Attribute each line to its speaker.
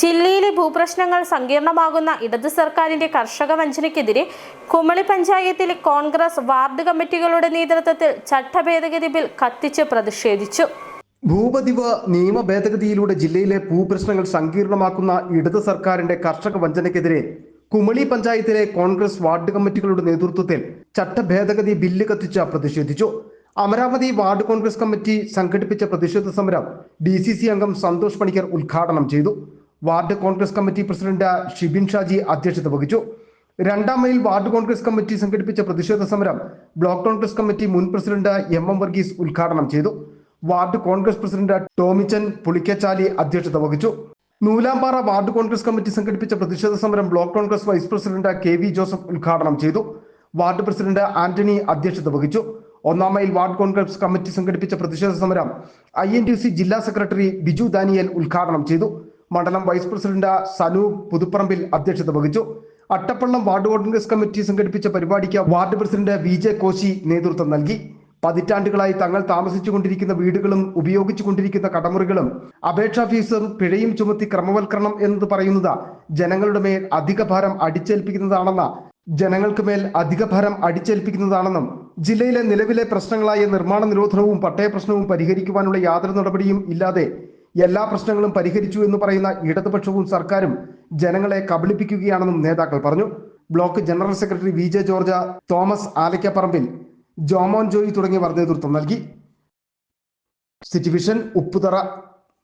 Speaker 1: ജില്ലയിലെ ഭൂപ്രശ്നങ്ങൾ സങ്കീർണമാകുന്ന ഇടതു സർക്കാരിന്റെ കർഷക വഞ്ചനയ്ക്കെതിരെ കുമളി പഞ്ചായത്തിലെ കോൺഗ്രസ് വാർഡ് കമ്മിറ്റികളുടെ നേതൃത്വത്തിൽ ചട്ടഭേദഗതി ബിൽ കത്തിച്ച് പ്രതിഷേധിച്ചു.
Speaker 2: ഭൂപതിവ് നിയമ ഭേദഗതിയിലൂടെ ജില്ലയിലെ ഭൂപ്രശ്നങ്ങൾ സങ്കീർണമാക്കുന്ന ഇടതു സർക്കാരിന്റെ കർഷക വഞ്ചനയ്ക്കെതിരെ കുമളി പഞ്ചായത്തിലെ കോൺഗ്രസ് വാർഡ് കമ്മിറ്റികളുടെ നേതൃത്വത്തിൽ ചട്ടഭേദഗതി ബില്ല് കത്തിച്ച് പ്രതിഷേധിച്ചു. അമരാവതി വാർഡ് കോൺഗ്രസ് കമ്മിറ്റി സംഘടിപ്പിച്ച പ്രതിഷേധ സമരം ഡി അംഗം സന്തോഷ് പണിക്കർ ഉദ്ഘാടനം ചെയ്തു. Ward Congress committee president Shibin Shaji അധ്യക്ഷത വഹിച്ചു. രണ്ടാം മൈൽ വാർഡ് കോൺഗ്രസ് കമ്മിറ്റി സംഘടിപ്പിച്ച പ്രതിഷേധ സമരം ബ്ലോക്ക് കോൺഗ്രസ് കമ്മിറ്റി മുൻ പ്രസിഡന്റ് എം എം വർഗീസ് ഉദ്ഘാടനം ചെയ്തു. Ward Congress president Tomichan Pulikkachali അധ്യക്ഷത വഹിച്ചു. നൂലാമ്പാറ വാർഡ് കോൺഗ്രസ് കമ്മിറ്റി സംഘടിപ്പിച്ച പ്രതിഷേധ സമരം block Congress vice president K V Joseph ഉദ്ഘാടനം ചെയ്തു. വാർഡ് പ്രസിഡന്റ് ആന്റണി അധ്യക്ഷത വഹിച്ചു. ഒന്നാം മൈൽ വാർഡ് കോൺഗ്രസ് കമ്മിറ്റി സംഘടിപ്പിച്ച പ്രതിഷേധ സമരം ഐ ജില്ലാ സെക്രട്ടറി ബിജു ദാനിയൽ ഉദ്ഘാടനം ചെയ്തു. മണ്ഡലം വൈസ് പ്രസിഡന്റ് സനു പുതുപ്പറമ്പിൽ അധ്യക്ഷത വഹിച്ചു. അട്ടപ്പള്ളം വാർഡ് കോൺഗ്രസ് കമ്മിറ്റി സംഘടിപ്പിച്ച പരിപാടിക്ക് ward president V J Koshy നേതൃത്വം നൽകി. പതിറ്റാണ്ടുകളായി തങ്ങൾ താമസിച്ചുകൊണ്ടിരിക്കുന്ന വീടുകളും ഉപയോഗിച്ചുകൊണ്ടിരിക്കുന്ന കടമുറികളും അപേക്ഷാ ഫീസും പിഴയും ചുമത്തി ക്രമവൽക്കരണം എന്നത് പറയുന്നത് ജനങ്ങളുടെ മേൽ അധിക ഭാരം അടിച്ചേൽപ്പിക്കുന്നതാണെന്ന ജനങ്ങൾക്ക് മേൽ അധിക ഭാരം അടിച്ചേൽപ്പിക്കുന്നതാണെന്നും ജില്ലയിലെ നിലവിലെ പ്രശ്നങ്ങളായ നിർമ്മാണ നിരോധനവും പട്ടയ പ്രശ്നവും പരിഹരിക്കുവാനുള്ള യാതൊരു നടപടിയും ഇല്ലാതെ എല്ലാ പ്രശ്നങ്ങളും പരിഹരിച്ചു എന്ന് പറയുന്ന ഇടതുപക്ഷവും സർക്കാരും ജനങ്ങളെ കബളിപ്പിക്കുകയാണെന്നും നേതാക്കൾ പറഞ്ഞു. Block general secretary V J George Thomas Alakkaparambil Jomon Joy തുടങ്ങിയവർ നേതൃത്വം നൽകി. സിറ്റിവിഷൻ ഉപ്പുതറ